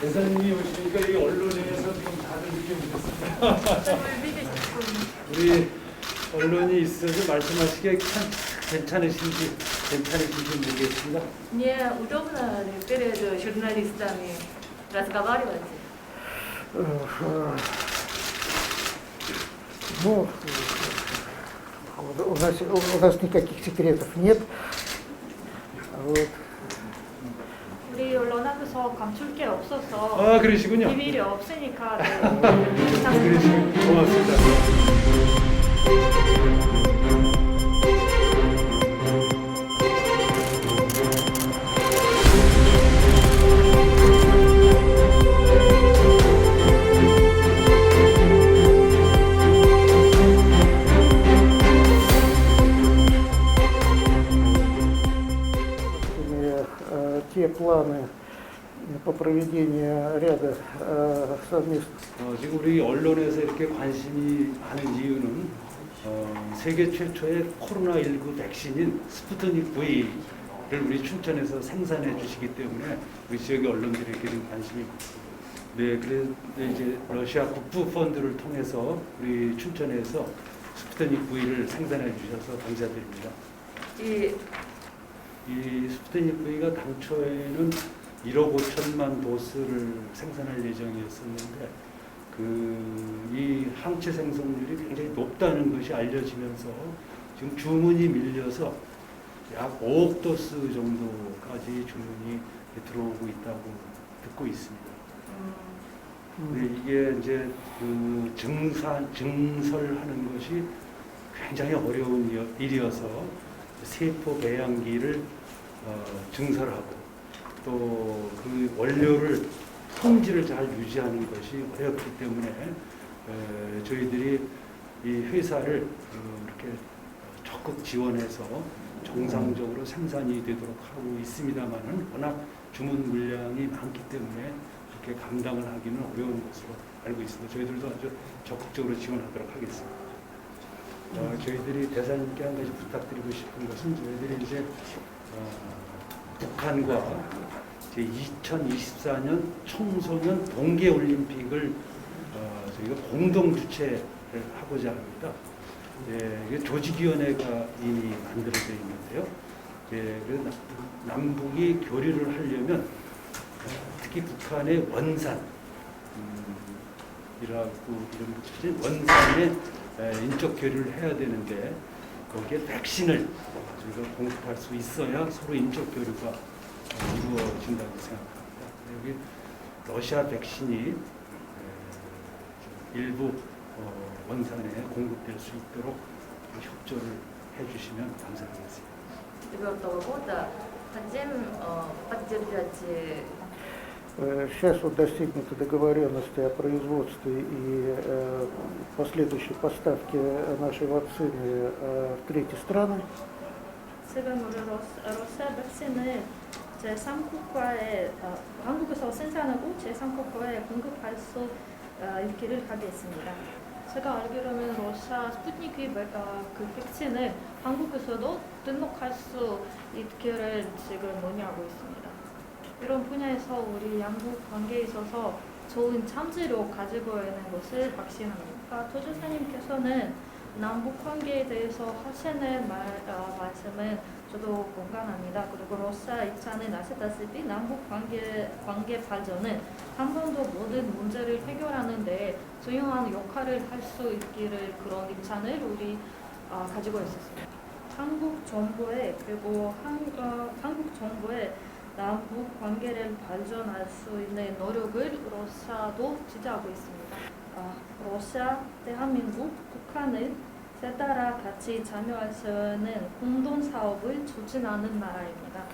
대사님이 오시니까 이 언론에서 좀 다들 느껴보셨습니다. 우리 언론이 있어서 말씀하시기에 참 괜찮으신지 괜찮으신지 모르겠습니다. Не, удобно ли перед журналистами разговаривать? Ну, у нас, у нас никаких секретов нет. Вот. 우리 앞에서 감출 게 없어서 아 그러시군요. 비밀이 없으니까 네, 그러시군 괜찮습니다. 고맙습니다. те планы по проведению ряда э, совместных 어, 지금 우리 언론에서 이렇게 관심이 많은 이유는 어, 세계 최초의 코로나19 백신인 스푸트닉 V를 우리 춘천에서 생산해 주시기 때문에 우리 지역의 언론들에게 좀 관심이 많습니다. 네, 그래서 이제 러시아 국부 펀드를 통해서 우리 춘천에서 스푸트닉 V를 생산해 주셔서 감사드립니다. 이 이 V가 당초에는 1억 5천만 도스를 생산할 예정이었었는데 그 이 항체 생성률이 굉장히 높다는 것이 알려지면서 지금 주문이 밀려서 약 5억 도스 정도까지 주문이 들어오고 있다고 듣고 있습니다. 음, 근데 이게 이제 그 증산 증설하는 것이 굉장히 어려운 일- 일이어서 세포 배양기를 어, 증설하고 또 그 원료를 품질을 잘 유지하는 것이 어렵기 때문에 에, 저희들이 이 회사를 어, 이렇게 적극 지원해서 정상적으로 생산이 되도록 하고 있습니다만은 워낙 주문 물량이 많기 때문에 이렇게 감당을 하기는 어려운 것으로 알고 있습니다. 저희들도 아주 적극적으로 지원하도록 하겠습니다. 어, 저희들이 대사님께 한 가지 부탁드리고 싶은 것은 저희들이 이제 어, 북한과 이제 2024년 청소년 동계 올림픽을 어, 저희가 공동 주최를 하고자 합니다. 예, 조직위원회가 이미 만들어져 있는데요. 예, 남북이 교류를 하려면 어, 특히 북한의 원산 음, 이라고 이름 붙이신 원산에 에, 인적 교류를 해야 되는데 거기에 백신을 저희가 공급할 수 있어야 서로 인적 교류가 어, 이루어진다고 생각합니다. 여기 러시아 백신이 에, 좀 일부 어, 원산에 공급될 수 있도록 협조를 해주시면 감사하겠습니다. 4 года хотим э, поддержать э, Э, Сейчас вот достигнуты договоренности о производстве и э, последующей поставке нашей вакцины э, в третьи страны. 지금 우리 러시- 러시아 백신을 제3국가에 어, 한국에서 생산하고 제3국가에 공급할 수 어, 있기를 하겠습니다. 제가 알기로는 러시아 스푸트니크 어, 그 백신을 한국에서도 등록할 수 있기를 지금 논의하고 있습니다. 이런 분야에서 우리 양국 관계에 있어서 좋은 참지로 가지고 있는 것을 확신합니다. 조주사님께서는 남북 관계에 대해서 하시는 말, 어, 말씀은 저도 공감합니다. 그리고 러시아 입장은 아시다시피 남북 관계, 관계 발전은 한 번도 모든 문제를 해결하는데 중요한 역할을 할 수 있기를 그런 입장을 우리 어, 가지고 있었습니다. 한국 정부의 그리고 한, 어, 한국 정부의 남북 관계를 발전할 수 있는 노력을 러시아도 지지하고 있습니다. 아, 러시아, 대한민국, 북한은 셋 따라 같이 참여할 수 있는 공동 사업을 추진하는 나라입니다.